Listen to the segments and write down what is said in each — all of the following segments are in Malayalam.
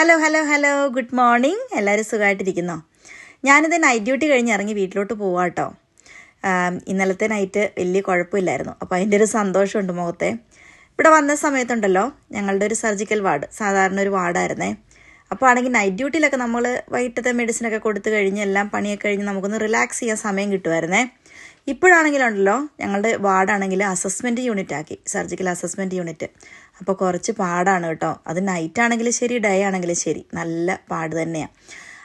Hello hello hello good morning എല്ലാവരും സുഖമായിട്ടിരിക്കുന്നോ? ഞാനിത് നൈറ്റ് ഡ്യൂട്ടി കഴിഞ്ഞ് ഇറങ്ങി വീട്ടിലോട്ട് പോവാം കേട്ടോ ഇന്നലത്തെ നൈറ്റ് വലിയ കുഴപ്പമില്ലായിരുന്നു. അപ്പോൾ അതിന്റെ ഒരു സന്തോഷമുണ്ട് മുഖത്തെ. ഇവിടെ വന്ന സമയത്തുണ്ടല്ലോ ഞങ്ങളുടെ ഒരു സർജിക്കൽ വാർഡ് സാധാരണ ഒരു വാർഡായിരുന്നേ അപ്പോൾ ആണെങ്കിൽ നൈറ്റ് ഡ്യൂട്ടിയിലൊക്കെ നമ്മൾ വൈകിട്ടത്തെ മെഡിസിനൊക്കെ കൊടുത്തു കഴിഞ്ഞ് എല്ലാം പണിയൊക്കെ കഴിഞ്ഞ് നമുക്കൊന്ന് റിലാക്സ് ചെയ്യാൻ സമയം കിട്ടുമായിരുന്നേ ഇപ്പോഴാണെങ്കിലുണ്ടല്ലോ ഞങ്ങളുടെ വാർഡാണെങ്കിൽ അസസ്മെന്റ് യൂണിറ്റ് ആക്കി സർജിക്കൽ അസസ്മെന്റ് യൂണിറ്റ് അപ്പോൾ കുറച്ച് പാടാണ് കേട്ടോ. അത് നൈറ്റ് ആണെങ്കിലും ശരി ഡേ ആണെങ്കിലും ശരി. നല്ല പാട് തന്നെയാണ്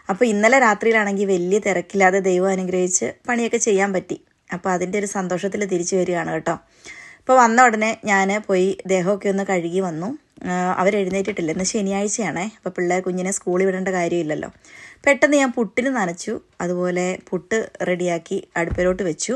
അപ്പോൾ ഇന്നലെ രാത്രിയിലാണെങ്കിൽ വലിയ തിരക്കില്ലാതെ ദൈവം അനുഗ്രഹിച്ച് പണിയൊക്കെ ചെയ്യാൻ പറ്റി. അപ്പോൾ അതിന്റെ ഒരു സന്തോഷത്തിൽ തിരിച്ചു വരികയാണ് കേട്ടോ. അപ്പോൾ വന്ന ഉടനെ ഞാൻ പോയി ദേഹമൊക്കെ ഒന്ന് കഴുകി വന്നു. അവരെഴുന്നേറ്റിട്ടില്ല. ഇന്ന് ശനിയാഴ്ചയാണേ. അപ്പോൾ പിള്ളേർ കുഞ്ഞിനെ സ്കൂളിൽ വിടേണ്ട കാര്യമില്ലല്ലോ. പെട്ടെന്ന് ഞാൻ പുട്ടിന് നനച്ചു. അതുപോലെ പുട്ട് റെഡിയാക്കി അടുപ്പിലോട്ട് വെച്ചു.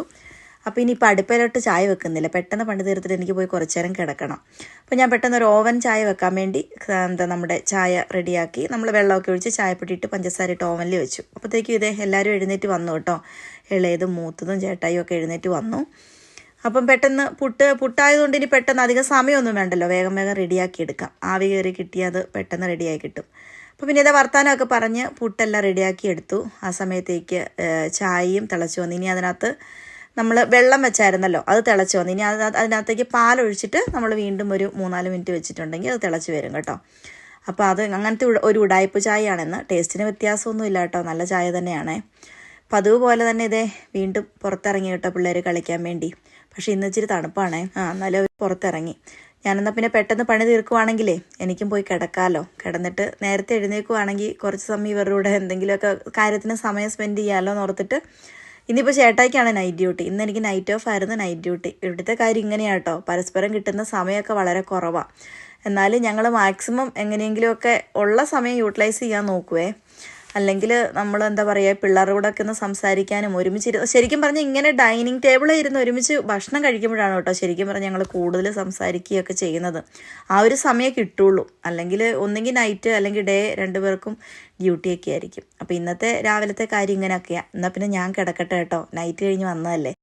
അപ്പോൾ ഇനിയിപ്പോൾ അടുപ്പിലോട്ട് ചായ വെക്കുന്നില്ല. പെട്ടെന്ന് പണി തീർത്തിട്ട് എനിക്ക് പോയി കുറച്ച് നേരം കിടക്കണം. അപ്പോൾ ഞാൻ പെട്ടെന്ന് ഒരു ഓവൻ ചായ വെക്കാൻ വേണ്ടി എന്താ നമ്മുടെ ചായ റെഡിയാക്കി നമ്മൾ വെള്ളമൊക്കെ ഒഴിച്ച് ചായപ്പൊടി ഇട്ട് പഞ്ചസാര ഇട്ട് ഓവനിൽ വെച്ചു. അപ്പോഴത്തേക്കും ഇതേ എല്ലാവരും എഴുന്നേറ്റ് വന്നു കേട്ടോ. ഇളയതും മൂത്തതും ചേട്ടായും ഒക്കെ എഴുന്നേറ്റ് വന്നു. അപ്പം പെട്ടെന്ന് പുട്ട് പുട്ടായതുകൊണ്ട് ഇനി പെട്ടെന്ന് അധികം സമയമൊന്നും വേണ്ടല്ലോ. വേഗം വേഗം റെഡിയാക്കി എടുക്കാം. ആവി കയറി കിട്ടിയത് പെട്ടെന്ന് റെഡിയായി കിട്ടും. അപ്പോൾ പിന്നെ ഇതാ വർത്താനമൊക്കെ പറഞ്ഞ് പുട്ടെല്ലാം റെഡിയാക്കി എടുത്തു. ആ സമയത്തേക്ക് ചായയും തിളച്ചു വന്നു. ഇനി അതിനകത്ത് നമ്മൾ വെള്ളം വെച്ചായിരുന്നല്ലോ അത് തിളച്ച് വന്നു. ഇനി അത് അതിനകത്തേക്ക് പാലൊഴിച്ചിട്ട് നമ്മൾ വീണ്ടും ഒരു മൂന്നാൽ മിനിറ്റ് വെച്ചിട്ടുണ്ടെങ്കിൽ അത് തിളച്ച് വരും കേട്ടോ. അപ്പോൾ അത് അങ്ങനത്തെ ഒരു ഉടായ്പ ചായയാണെന്ന്. ടേസ്റ്റിന് വ്യത്യാസമൊന്നും ഇല്ല കേട്ടോ. നല്ല ചായ തന്നെയാണേ. പതിവ് പോലെ തന്നെ ഇതേ വീണ്ടും പുറത്തിറങ്ങി കേട്ടോ പിള്ളേർ കളിക്കാൻ വേണ്ടി. പക്ഷേ ഇന്ന് ഇച്ചിരി തണുപ്പാണേ. ആ എന്നാലും അവർ പുറത്തിറങ്ങി. ഞാനെന്നാൽ പിന്നെ പെട്ടെന്ന് പണി തീർക്കുവാണെങ്കിലേ എനിക്കും പോയി കിടക്കാമല്ലോ കിടന്നിട്ട് നേരത്തെ എഴുന്നേക്കുവാണെങ്കിൽ കുറച്ച് സമയം ഇവരുടെ കൂടെ എന്തെങ്കിലുമൊക്കെ കാര്യത്തിന് സമയം സ്പെൻഡ് ചെയ്യാമല്ലോ എന്ന് ഓർത്തിട്ട് ഇന്നിപ്പോൾ ചേട്ടായിക്കാണ് നൈറ്റ് ഡ്യൂട്ടി ഇന്ന് എനിക്ക് നൈറ്റ് ഓഫ് ആയിരുന്നു നൈറ്റ് ഡ്യൂട്ടി ഇവിടുത്തെ കാര്യം ഇങ്ങനെയാണ് കേട്ടോ പരസ്പരം കിട്ടുന്ന സമയമൊക്കെ വളരെ കുറവാണ് എന്നാലും ഞങ്ങൾ മാക്സിമം എങ്ങനെയെങ്കിലുമൊക്കെ ഉള്ള സമയം യൂട്ടിലൈസ് ചെയ്യാൻ നോക്കുവേ. അല്ലെങ്കിൽ നമ്മൾ എന്താ പറയുക പിള്ളേരുടെ കൂടെ ഒക്കെ ഒന്ന് സംസാരിക്കാനും ഒരുമിച്ച് ശരിക്കും പറഞ്ഞാൽ ഇങ്ങനെ ഡൈനിങ് ടേബിളിൽ ഇരുന്ന് ഒരുമിച്ച് ഭക്ഷണം കഴിക്കുമ്പോഴാണ് കേട്ടോ ശരിക്കും പറഞ്ഞാൽ ഞങ്ങൾ കൂടുതൽ സംസാരിക്കുകയൊക്കെ ചെയ്യുന്നത്. ആ ഒരു സമയം കിട്ടുള്ളൂ. അല്ലെങ്കിൽ ഒന്നെങ്കിൽ നൈറ്റ് അല്ലെങ്കിൽ ഡേ രണ്ടുപേർക്കും ഡ്യൂട്ടിയൊക്കെ ആയിരിക്കും. അപ്പോൾ ഇന്നത്തെ രാവിലത്തെ കാര്യം ഇങ്ങനെയൊക്കെയാണ് എന്നാൽ പിന്നെ ഞാൻ കിടക്കട്ടെ കേട്ടോ. നൈറ്റ് കഴിഞ്ഞ് വന്നതല്ലേ.